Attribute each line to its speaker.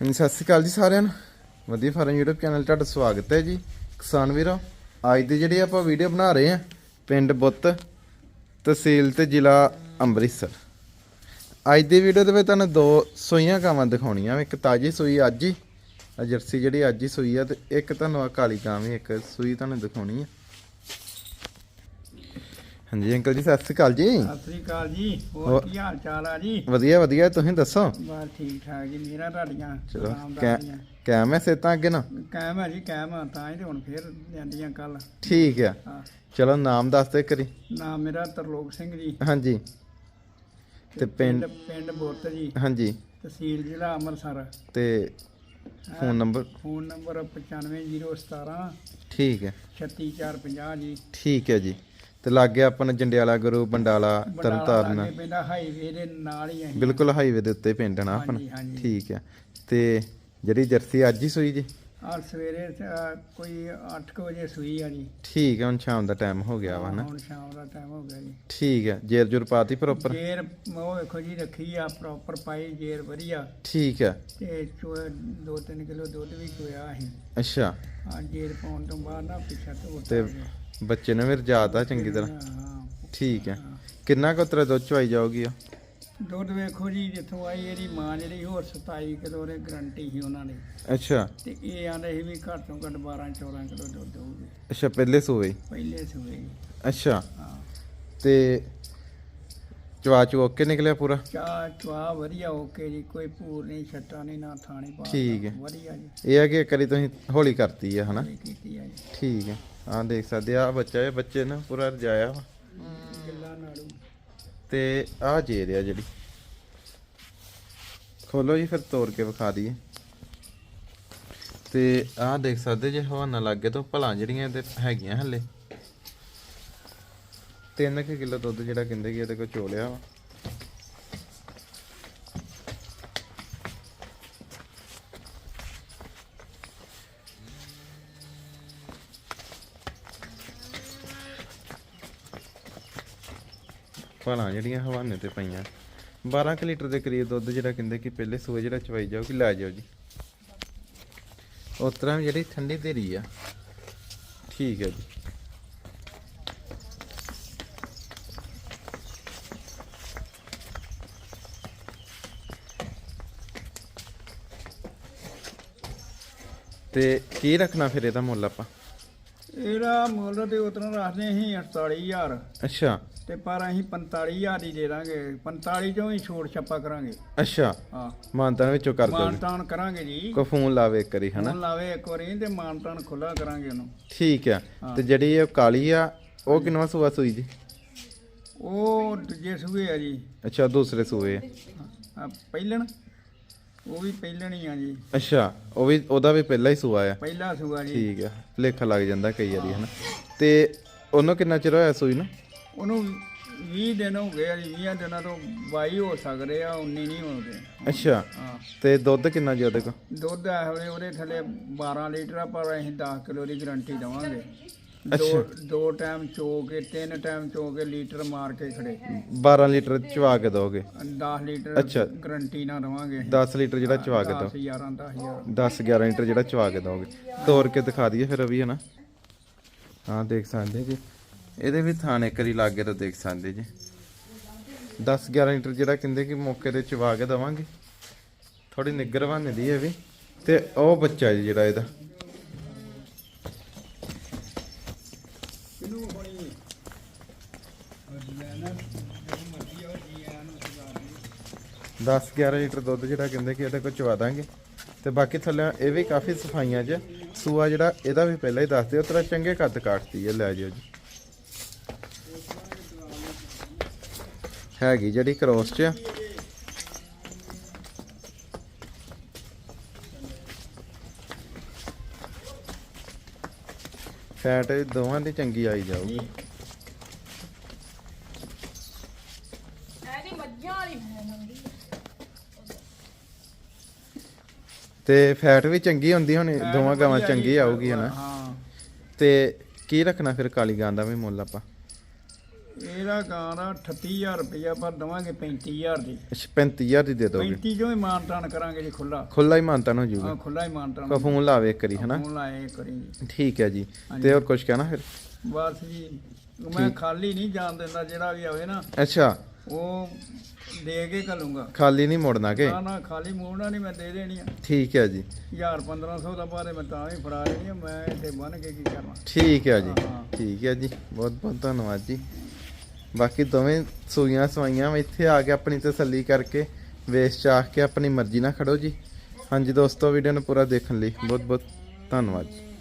Speaker 1: ਹਾਂਜੀ, ਸਤਿ ਸ਼੍ਰੀ ਅਕਾਲ ਜੀ ਸਾਰਿਆਂ ਨੂੰ। ਵਧੀਆ ਫਾਰਮ YouTube ਚੈਨਲ ਤੁਹਾਡਾ ਸਵਾਗਤ ਹੈ ਜੀ। ਕਿਸਾਨ ਵੀਰੋ, ਅੱਜ ਦੀ ਜਿਹੜੀ ਆਪਾਂ ਵੀਡੀਓ ਬਣਾ ਰਹੇ ਹਾਂ, ਪਿੰਡ ਬੁੱਤ ਤਹਿਸੀਲ ਤੇ ਜ਼ਿਲ੍ਹਾ ਅੰਮ੍ਰਿਤਸਰ। ਅੱਜ ਦੀ ਵੀਡੀਓ ਦੇ ਵਿੱਚ ਤੁਹਾਨੂੰ ਦੋ ਸੂਈਆਂ ਗਾਵਾਂ ਦਿਖਾਉਣੀਆਂ ਇੱਕ ਤਾਜੀ ਸੂਈ ਅੱਜ ਹੀ, ਆਹ ਜਰਸੀ ਜਿਹੜੀ ਅੱਜ ਹੀ ਸੂਈ ਆ ਤੇ ਇੱਕ ਤੁਹਾਨੂੰ ਆ ਕਾਲੀ ਗਾਂ ਵੀ, ਇੱਕ ਸੂਈ ਤੁਹਾਨੂੰ ਦਿਖਾਉਣੀ ਆ। ਹਾਂਜੀ ਅੰਕਲ ਜੀ ਸਤਿ ਸ਼੍ਰੀ ਅਕਾਲ ਜੀ।
Speaker 2: ਸਤਿ ਸ੍ਰੀ ਅਕਾਲ ਜੀ
Speaker 1: ਹੋਰ-
Speaker 2: ਕੀ ਹਾਲ ਚਾਲ ਆ ਜੀ?
Speaker 1: ਵਧੀਆ ਵਧੀਆ ਤੁਸੀਂ ਦੱਸੋ?
Speaker 2: ਬਸ ਠੀਕ ਠਾਕ ਜੀ ਮੇਰਾ ਤੁਹਾਡੀਆਂ
Speaker 1: ਚਲੋ। ਕੈਮ ਹੈ ਸੇਤਾਂ ਅੱਗੇ ਨਾ?
Speaker 2: ਕਾਇਮ ਹੈ ਜੀ ਕਾਇਮ ਆ ਤਾਂ ਹੀ ਤੇ ਹੁਣ ਫੇਰ ਜਾਂਦੀਆਂ ਕੱਲ
Speaker 1: ਠੀਕ ਆ। ਚਲੋ ਨਾਮ ਦੱਸ ਦੇ ਕਰੀ
Speaker 2: ਨਾਮ ਮੇਰਾ ਤਰਲੋਕ ਸਿੰਘ ਜੀ।
Speaker 1: ਹਾਂਜੀ। ਤੇ ਪਿੰਡ
Speaker 2: ਪਿੰਡ ਬੁੱਤ ਜੀ।
Speaker 1: ਹਾਂਜੀ।
Speaker 2: ਤਹਿਸੀਲ ਜ਼ਿਲ੍ਹਾ ਅੰਮ੍ਰਿਤਸਰ।
Speaker 1: ਤੇ ਫੋਨ ਨੰਬਰ?
Speaker 2: ਫੋਨ ਨੰਬਰ 95017
Speaker 1: ਠੀਕ ਹੈ
Speaker 2: 36450 ਜੀ।
Speaker 1: ਠੀਕ ਹੈ ਜੀ। ਤੇ ਲਾਗੇ ਆਪਾਂ ਨੂੰ ਜੰਡਿਆਲਾ ਗੁਰੂ ਬੰਡਾਲਾ ਤਰਨਤਾਰਨ
Speaker 2: ਪੈਂਦਾ ਹਾਈਵੇ ਦੇ ਨਾਲ ਹੀ ਹੈ
Speaker 1: ਬਿਲਕੁਲ ਹਾਈਵੇ ਦੇ ਉੱਤੇ ਪਿੰਡ ਨਾ ਆਪਣਾ।
Speaker 2: ਹਾਂਜੀ, ਹਾਂਜੀ।
Speaker 1: ਠੀਕ ਹੈ ਤੇ ਜਿਹੜੀ ਜਰਸੀ ਅੱਜ ਹੀ ਸੂਈ ਜੀ?
Speaker 2: ਆ ਸਵੇਰੇ ਅਹ, ਕੋਈ 8 ਵਜੇ ਸੂਈ ਆ ਜੀ।
Speaker 1: ਠੀਕ ਹੈ ਹੁਣ ਸ਼ਾਮ ਦਾ ਟਾਈਮ ਹੋ ਗਿਆ ਵਾ ਨਾ।
Speaker 2: ਹੁਣ ਸ਼ਾਮ ਦਾ ਟਾਈਮ ਹੋ ਗਿਆ ਜੀ।
Speaker 1: ਠੀਕ ਹੈ ਜੇਰ ਜੁਰ ਪਾਤੀ ਪ੍ਰੋਪਰ
Speaker 2: ਜੇਰ ਉਹ ਵੇਖੋ ਜੀ ਰੱਖੀ ਆ ਪ੍ਰੋਪਰ ਪਾਈ ਜੇਰ ਵਧੀਆ।
Speaker 1: ਠੀਕ ਹੈ
Speaker 2: ਤੇ ਚੋ 2-3 ਕਿਲੋ ਦੁੱਧ ਵੀ ਚੋਇਆ ਅਸੀਂ।
Speaker 1: ਅੱਛਾ।
Speaker 2: ਆ ਜੇਰ ਪਾਉਣ ਤੋਂ ਬਾਅਦ ਨਾ ਪਿੱਛਾ ਤੋਂ
Speaker 1: ਤੇ ਬੱਚੇ ਨੇ ਵੀ ਰਜਾਤਾ ਚੰਗੀ ਤਰ੍ਹਾਂ।
Speaker 2: ਹਾਂ
Speaker 1: ਠੀਕ ਹੈ। ਕਿੰਨਾ ਕੁ ਉਤਰਾ ਦੁੱਧ ਚਵਾਈ ਜਾਊਗੀ ਆ
Speaker 2: ਦੁੱਧ ਵੇਖੋ ਜੀ ਜਿੱਥੋਂ ਆਈ ਇਹਦੀ ਮਾਂ ਜਿਹੜੀ ਹੋਰ 27 ਕਿਲੋ ਦੇ ਗਰੰਟੀ ਸੀ ਉਹਨਾਂ ਨੇ
Speaker 1: ਅੱਛਾ।
Speaker 2: ਤੇ ਇਹ ਆਂਦੇ ਸੀ ਵੀ ਘੱਟ ਤੋਂ ਘੱਟ 12-14 ਕਿਲੋ ਦੁੱਧ ਦੇਊਗੀ।
Speaker 1: ਅੱਛਾ ਪਹਿਲੇ ਸੂਏ
Speaker 2: ਪਹਿਲੇ ਸੂਏ।
Speaker 1: ਅੱਛਾ।
Speaker 2: ਹਾਂ।
Speaker 1: ਤੇ ਚਵਾ ਚੂ ਓਕੇ ਨਿਕਲਿਆ ਪੂਰਾ?
Speaker 2: ਚਾਹ ਚਵਾ ਵਧੀਆ ਓਕੇ ਜੀ ਕੋਈ ਭੂਰ ਨਹੀਂ ਛੱਟਾ ਨਹੀਂ ਨਾ ਥਾਣੀ ਪਾ
Speaker 1: ਠੀਕ ਹੈ।
Speaker 2: ਵਧੀਆ ਜੀ।
Speaker 1: ਇਹ ਹੈ ਕਿ ਇੱਕ ਵਾਰੀ ਤੁਸੀਂ ਹੌਲੀ ਕਰਤੀ ਹੈ ਹਨਾ?
Speaker 2: ਇਹ ਕੀਤੀ ਆ ਜੀ।
Speaker 1: ਠੀਕ ਹੈ। ਆਹ ਦੇਖ ਸਕਦੇ ਆ, ਆਹ ਬੱਚਾ ਇਹ ਬੱਚੇ ਨਾ ਪੂਰਾ ਰਜਾਇਆ ਵਾ। ਤੇ ਆਹ ਜੇਰ ਆ ਜਿਹੜੀ। ਖੋਲੋ ਜੀ, ਫਿਰ ਤੋੜ ਕੇ ਵਿਖਾ ਦਈਏ। ਤੇ ਆਹ ਦੇਖ ਸਕਦੇ ਜੇ ਹਵਾਨਾ ਲੱਗੇ ਤੋਂ ਭਲਾ ਜਿਹੜੀਆਂ ਇਹਦੇ ਹੈਗੀਆਂ ਹੱਲੇ। 3 ਕਿਲੋ ਦੁੱਧ ਜਿਹੜਾ ਕਹਿੰਦੇ ਕਿ ਇਹਦੇ ਕੋਲ ਚੋਲਿਆ ਵਾ। ਭਲਾਂ ਜਿਹੜੀਆਂ ਹਵਾਨੇ ਤੇ ਪਈਆਂ। 12 ਕੁ ਲੀਟਰ ਦੇ ਕਰੀਬ ਦੁੱਧ ਜਿਹੜਾ ਕਹਿੰਦੇ ਕਿ ਪਹਿਲੇ ਸੂਏ ਜਿਹੜਾ ਚਵਾਈ ਜਾਊਗੀ ਲੈ ਜਾਓ ਜੀ। ਉਸ ਤਰ੍ਹਾਂ ਜਿਹੜੀ ਠੰਡੀ ਧੀਰੀ ਆ। ਠੀਕ ਹੈ ਜੀ। ਤੇ ਕੀ ਰੱਖਣਾ ਫਿਰ ਇਹਦਾ ਮੁੱਲ ਆਪਾਂ?
Speaker 2: ਇਹਦਾ ਮੁੱਲ ਤੇ ਉਤਨਾ ਰੱਖਦੇ ਅਸੀਂ 48000
Speaker 1: ਅੱਛਾ।
Speaker 2: ਤੇ ਪਰ ਅਸੀਂ 45000 ਹੀ ਦੇ ਦਾਂਗੇ। 45 ਚੋਂ ਹੀ ਛੋੜ ਛੱਪਾ ਕਰਾਂਗੇ।
Speaker 1: ਅੱਛਾ।
Speaker 2: ਹਾਂ।
Speaker 1: ਮਾਨਤਾਨ ਵਿੱਚੋਂ ਕਰ ਦੋਗੇ
Speaker 2: ਮਾਨਤਾਨ ਕਰਾਂਗੇ ਜੀ।
Speaker 1: ਕੋ ਫੋਨ ਲਾਵੇ ਇੱਕ ਵਾਰੀ ਹਨਾ?
Speaker 2: ਹੁਣ ਲਾਵੇ ਇੱਕ ਵਾਰੀ ਤੇ ਮਾਨਤਾਨ ਖੁੱਲਾ ਕਰਾਂਗੇ ਉਹਨੂੰ।
Speaker 1: ਠੀਕ ਆ। ਤੇ ਜਿਹੜੀ ਇਹ ਕਾਲੀ ਆ ਉਹ ਕਿੰਨਵਾ ਸੂਆ ਸੂਈ ਜੀ?
Speaker 2: ਉਹ ਦੂਜੇ ਸੂਏ ਆ ਜੀ।
Speaker 1: ਅੱਛਾ ਦੂਸਰੇ ਸੂਏ ਆ।
Speaker 2: ਆ ਪਹਿਲਣ। ਉਹ ਵੀ ਪਹਿਲਣ ਹੀ ਆ ਜੀ।
Speaker 1: ਅੱਛਾ ਉਹ ਵੀ ਉਹਦਾ ਵੀ ਪਹਿਲਾ ਹੀ ਸੂਆ ਆ।
Speaker 2: ਪਹਿਲਾ ਸੂਆ ਜੀ।
Speaker 1: ਠੀਕ ਆ। ਲੇਖਾ ਲੱਗ ਜਾਂਦਾ ਕਈ ਵਾਰੀ ਹਨਾ? ਤੇ ਉਹਨੂੰ ਕਿੰਨਾ ਚਿਰ ਹੋਇਆ ਸੂਈ ਨੂੰ?
Speaker 2: ਉਹਨੂੰ 20 ਦਿਨ ਹੋ ਗਏ ਆ ਜੀ 20 ਦਿਨਾਂ ਤੋਂ 22 ਹੋ ਸਕਦੇ ਆ 19 ਨਹੀਂ ਹੋਗੇ
Speaker 1: ਅੱਛਾ।
Speaker 2: ਹਾਂ।
Speaker 1: ਤੇ ਦੁੱਧ ਕਿੰਨਾ ਜੀ ਉਹਦੇ
Speaker 2: ਦੁੱਧ ਆ ਹੋਵੇ ਉਹਦੇ ਥੱਲੇ 12 ਲੀਟਰ ਆ ਪਰ ਅਸੀਂ 10 ਕਿਲੋ ਦੀ ਗਾਰੰਟੀ ਦਵਾਂਗੇ।
Speaker 1: ਅੱਛਾ।
Speaker 2: ਦੋ ਦੋ ਟਾਈਮ ਚੋ ਕੇ ਤਿੰਨ ਟਾਈਮ ਚੋ ਕੇ ਲੀਟਰ ਮਾਰ ਕੇ ਖੜੇ।
Speaker 1: 12 ਲੀਟਰ ਚਵਾ ਕੇ ਦੋਗੇ?
Speaker 2: 10 ਲੀਟਰ
Speaker 1: ਅੱਛਾ।
Speaker 2: ਗਾਰੰਟੀ ਨਾ ਦਵਾਂਗੇ।
Speaker 1: 10 ਲੀਟਰ ਜਿਹੜਾ ਚਵਾ ਕੇ ਦੋ।
Speaker 2: 10 11 10000
Speaker 1: 10 11 ਲੀਟਰ ਜਿਹੜਾ ਚਵਾ ਕੇ ਦੋਗੇ। ਤੋੜ ਕੇ ਦਿਖਾ ਦਈਏ ਫਿਰ ਵੀ ਹਨਾ? ਹਾਂ ਦੇਖ ਸਕਦੇ ਜੀ। ਇਹਦੇ ਵੀ ਸਥਾਨ ਇੱਕ ਵਾਰੀ ਲਾਗੇ ਤਾਂ ਦੇਖ ਸਕਦੇ ਜੀ। 10 11 ਲੀਟਰ ਜਿਹੜਾ ਕਹਿੰਦੇ ਕਿ ਮੌਕੇ ਤੇ ਚਵਾ ਕੇ ਦਵਾਂਗੇ। ਥੋੜੀ ਨਿੱਗਰ ਬਣ ਦੀ ਇਹ ਵੀ। ਤੇ ਉਹ ਬੱਚਾ ਜੀ ਜਿਹੜਾ ਇਹਦਾ।
Speaker 2: ਦਸ ਹੋਣੀ ਲੈਣਾ ਮਰਜ਼ੀ ਹੋ ਜੀ ਆਨੂੰ ਸੁਧਾਰ
Speaker 1: 10 11 ਲੀਟਰ ਦੁੱਧ ਜਿਹੜਾ ਕਹਿੰਦੇ ਕਿ ਇਹਦੇ ਕੋਲ ਚਵਾ ਦਾਂਗੇ। ਤੇ ਬਾਕੀ ਥੱਲੇ ਇਹ ਵੀ ਕਾਫੀ ਸਫਾਈਆਂ 'ਚ। ਸੂਆ ਜਿਹੜਾ, ਇਹਦਾ ਵੀ ਪਹਿਲਾਂ ਹੀ ਦੱਸ ਦਿਓ। ਤੇਰਾ ਚੰਗੇ ਕੱਦ ਕਾਟਦੀ ਹੈ, ਲੈ ਜਿਓ ਜੀ। ਹੈਗੀ ਜਿਹੜੀ ਕ੍ਰੋਸ 'ਚ। ਫੈਟ ਇਹ ਦੋਵਾਂ ਦੀ ਚੰਗੀ ਆਈ ਜਾਊਗੀ। ਤੇ ਫੈਟ ਵੀ ਚੰਗੀ ਹੁੰਦੀ ਹੁਣ ਦੋਵਾਂ ਗਾਵਾਂ ਚੰਗੀ ਆਊਗੀ ਹਨਾ?
Speaker 2: ਹਾਂ।
Speaker 1: ਤੇ ਕੀ ਰੱਖਣਾ ਫਿਰ ਕਾਲੀ ਗਾਂ ਦਾ ਵੀ ਮੁੱਲ ਆਪਾਂ?
Speaker 2: ਇਹਦਾ ਗਾਂ ਦਾ 38000 ਰੁਪਇਆ ਪਰ ਦਵਾਂਗੇ 35000 ਦੀ।
Speaker 1: ਅੱਛਾ 35000 ਦੀ ਦੇ ਦੋਗੇ?
Speaker 2: 35 ਜੋ ਹੀ ਮਾਨਤਾਨ ਕਰਾਂਗੇ ਜੀ ਖੁੱਲਾ
Speaker 1: ਖੁੱਲਾ ਹੀ ਮਾਨਤਾਨ ਹੋ ਜਾਊਗਾ
Speaker 2: ਆ ਖੁੱਲਾ ਹੀ ਮਾਨਤਾਨ
Speaker 1: ਕਾ ਫੋਨ ਲਾਵੇ ਇੱਕ ਵਾਰੀ ਹਨਾ?
Speaker 2: ਫੋਨ ਲਾਏ ਕਰੀ
Speaker 1: ਠੀਕ ਹੈ ਜੀ। ਤੇ ਹੋਰ ਕੁਝ ਕਹਿਣਾ ਫਿਰ?
Speaker 2: ਬਸ ਜੀ ਮੈਂ ਖਾਲੀ ਨਹੀਂ ਜਾਣ ਦਿੰਦਾ ਜਿਹੜਾ ਵੀ ਆਵੇ ਨਾ
Speaker 1: ਅੱਛਾ।
Speaker 2: ਉਹ ਦੇ ਕੇ ਘੱਲੂੰਗਾ।
Speaker 1: ਖਾਲੀ ਨਹੀਂ ਮੋੜਨਾ ਕਿ?
Speaker 2: ਨਾ ਨਾ ਖਾਲੀ ਮੋੜਨਾ ਨਹੀਂ ਮੈਂ ਦੇ ਦੇਣੀ ਆ।
Speaker 1: ਠੀਕ ਹੈ ਜੀ।
Speaker 2: 1000 1500 ਦਾ ਬਾਰੇ ਮੈਂ ਤਾਂ ਵੀ ਫੜਾ ਦੇਣੀ ਮੈਂ ਇੱਥੇ ਬੰਨ ਕੇ ਕੀ ਕਰਨਾ
Speaker 1: ਠੀਕ ਹੈ ਜੀ।
Speaker 2: ਹਾਂ।
Speaker 1: ਠੀਕ ਹੈ ਜੀ। ਬਹੁਤ ਬਹੁਤ ਧੰਨਵਾਦ ਜੀ। ਬਾਕੀ ਦੋਵੇਂ ਸੂਈਆਂ ਸਵਾਈਆਂ ਵਾ, ਇੱਥੇ ਆ ਕੇ ਆਪਣੀ ਤਸੱਲੀ ਕਰਕੇ ਵੇਚ ਚਾਹ ਕੇ ਆਪਣੀ ਮਰਜ਼ੀ ਨਾਲ ਖੜੋ ਜੀ। ਹਾਂਜੀ ਦੋਸਤੋ ਵੀਡੀਓ ਨੂੰ ਪੂਰਾ ਦੇਖਣ ਲਈ ਬਹੁਤ ਬਹੁਤ ਧੰਨਵਾਦ ਜੀ।